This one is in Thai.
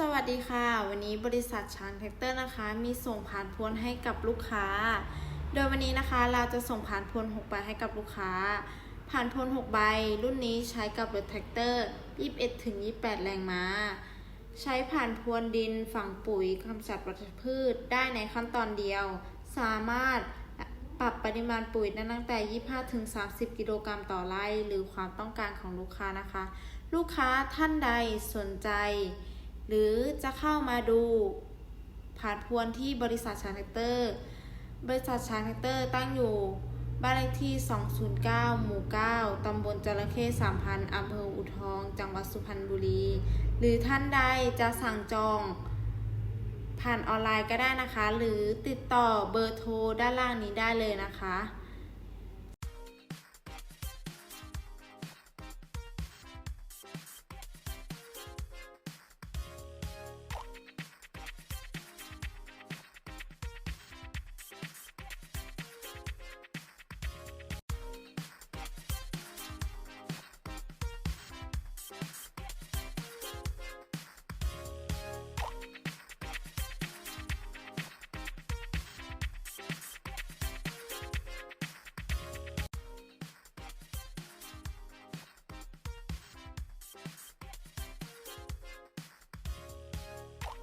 สวัสดีค่ะ วันนี้บริษัทช้างแท็กเตอร์นะคะ มีส่งผ่านพวนให้กับลูกค้า โดยวันนี้นะคะเราจะส่งผ่านพวน6ใบให้กับลูกค้า ผ่านพวน6ใบ รุ่นนี้ใช้กับรถแท็กเตอร์ 21ถึง28 แรงม้า ใช้ผ่านพรวนดินฝังปุ๋ยกำจัดวัชพืชได้ในขั้นตอนเดียว สามารถปรับปริมาณปุ๋ยได้ตั้งแต่ 25ถึง30 กิโลกรัมต่อไร่หรือความต้องการของลูกค้านะคะ ลูกค้าท่านใดสนใจ หรือจะเข้ามาดูผ่านพวนที่บริษัทชางแท็กเตอร์ บริษัทชางแท็กเตอร์ตั้งอยู่บ้านเลขที่ 209 หมู่ 9 ตำบลจระเข้3,000อำเภออุทอง จังหวัดสุพรรณบุรี หรือท่านใดจะสั่งจองผ่านออนไลน์ก็ได้นะคะ หรือติดต่อเบอร์โทรด้านล่างนี้ได้เลยนะคะ